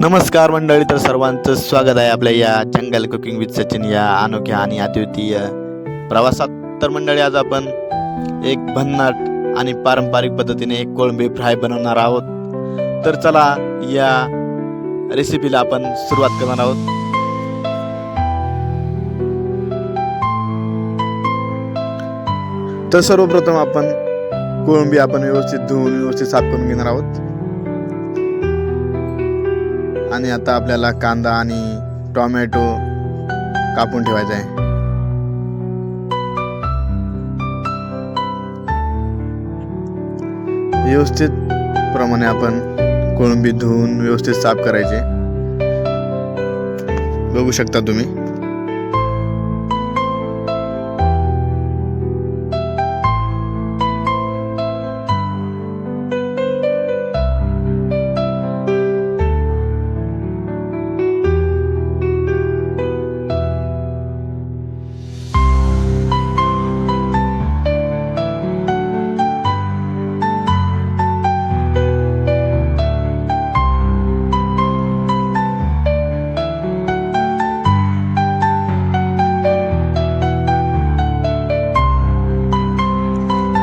नमस्कार मंडळी तर सर्वांचं स्वागत आहे आपल्या या जंगल कुकिंग विथ सचिन या अनोख्या आणि अद्वितीय प्रवासात. तर मंडळी आज आपण एक भन्नाट आणि पारंपरिक पद्धतीने एक कोळंबी फ्राय बनवणार आहोत. तर चला या रेसिपीला आपण सुरुवात करणार आहोत. तर सर्वप्रथम आपण कोळंबी आपण व्यवस्थित धुवून व्यवस्थित साफ करून घेणार आहोत. आणि आता आपल्याला कांदा आणि टोमॅटो कापून ठेवायचा आहे. व्यवस्थित प्रमाणे आपण कोळंबी धुवून व्यवस्थित साफ करायचे. बघू शकता तुम्ही.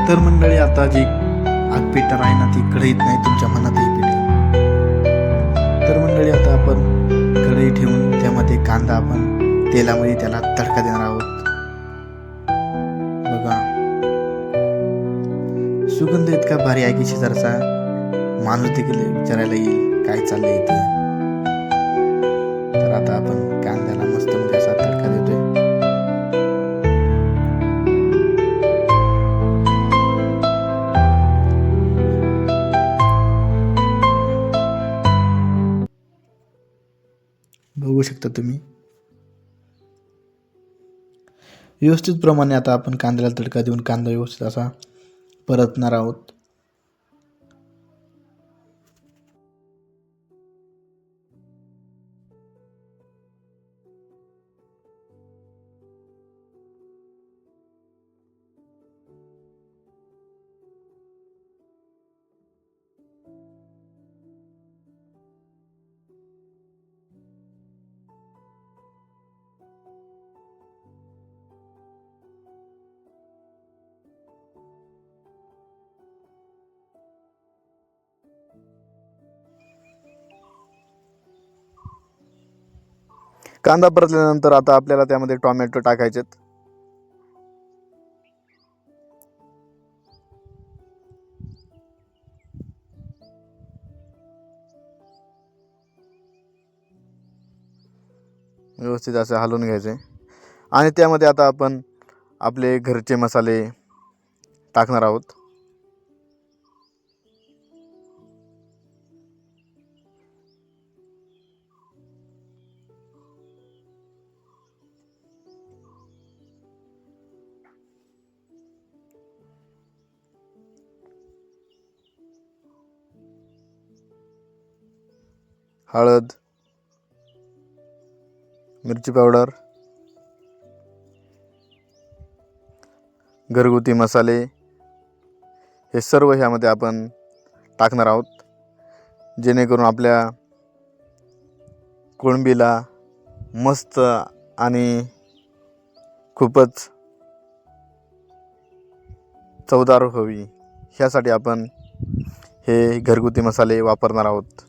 तर मंडळी आता जी आगपेटर आहे ना ती कढईत नाही तुमच्या मनातही पेटेल तर मंडळी आता आपण कढई ठेवून त्यामध्ये कांदा आपण तेलामध्ये त्याला तडका देणार आहोत. बघा. सुगंध इतका भारी आहे की शेजारचा माणूस देखील विचारायला येईल काय चाललंय इथं? तर आता आपण बघू शकता तुम्ही. व्यवस्थितप्रमाणे आता आपण कांद्याला तडका देऊन कांदा व्यवस्थित असा परतणार आहोत. कांदा परतल्यानंतर आता आपल्याला त्यामध्ये टोमॅटो टाकायचेत. व्यवस्थित असं हलवून घ्यायचे. आणि त्यामध्ये आता आपण आपले घरचे मसाले टाकणार आहोत. हळद मिरची पावडर घरगुती मसाले हे सर्व ह्यामध्ये आपण टाकणार आहोत. जेणेकरून आपल्या कोळंबीला मस्त आणि खूपच चवदार हवी. ह्यासाठी आपण हे घरगुती मसाले वापरणार आहोत.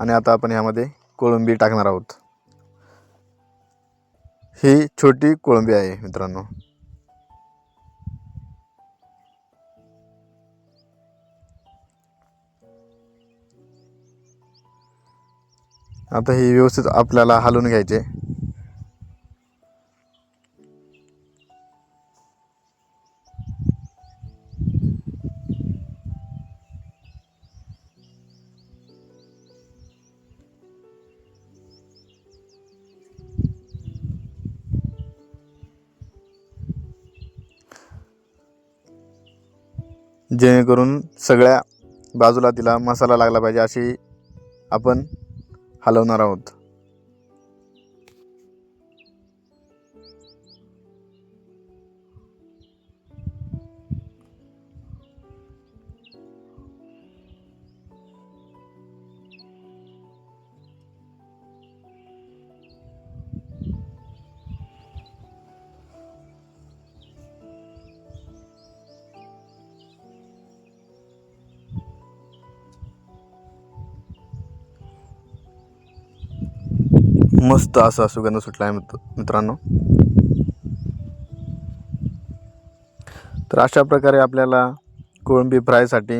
आणि आता आपण ह्यामध्ये कोळंबी टाकणार आहोत. ही छोटी कोळंबी आहे मित्रांनो. आता ही व्यवस्थित आपल्याला हलवून घ्यायचे. जेणेकरून सगळ्या बाजूला तिला मसाला लागला पाहिजे अशी आपण हलवणार आहोत. मस्त असा सुगंध सुटला आहे मित्र मित्रांनो. तर अशा प्रकारे आपल्याला कोळंबी फ्रायसाठी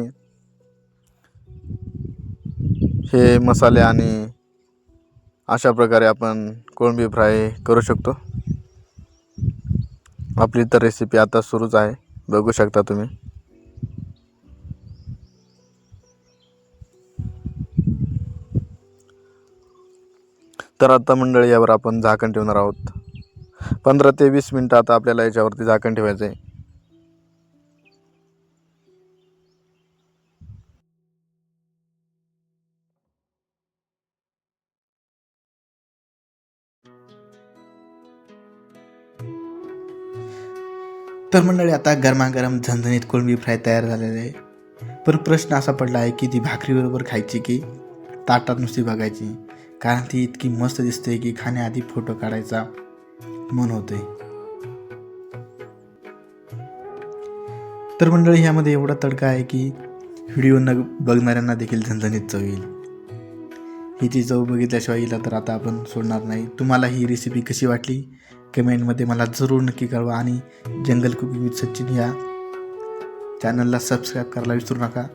हे मसाले आणि अशा प्रकारे आपण कोळंबी फ्राय करू शकतो. आपली तर रेसिपी आता सुरूच आहे. बघू शकता तुम्ही. तर आता मंडळी यावर आपण झाकण ठेवणार आहोत. पंधरा ते वीस मिनटं आता आपल्याला याच्यावरती झाकण ठेवायचं आहे तर मंडळी आता गरमागरम झणझणीत कोळंबी फ्राय तयार झालेले आहे. पण प्रश्न असा पडला आहे की ती भाकरीबरोबर खायची की ताटात नुसती बघायची? कारण ती इतकी मस्त दिसते की खाण्याआधी फोटो काढायचा मन होते तर मंडळी ह्यामध्ये एवढा तडका आहे की व्हिडिओ न बघणाऱ्यांना देखील झणझणीत चव येईल. हिची चव बघितल्याशिवाय हिला तर आता आपण सोडणार नाही. तुम्हाला ही रेसिपी कशी वाटली? कमेंटमध्ये मला जरूर नक्की कळवा आणि जंगल कुकिंग विथ सचिन या चॅनलला सबस्क्राईब करायला विसरू नका.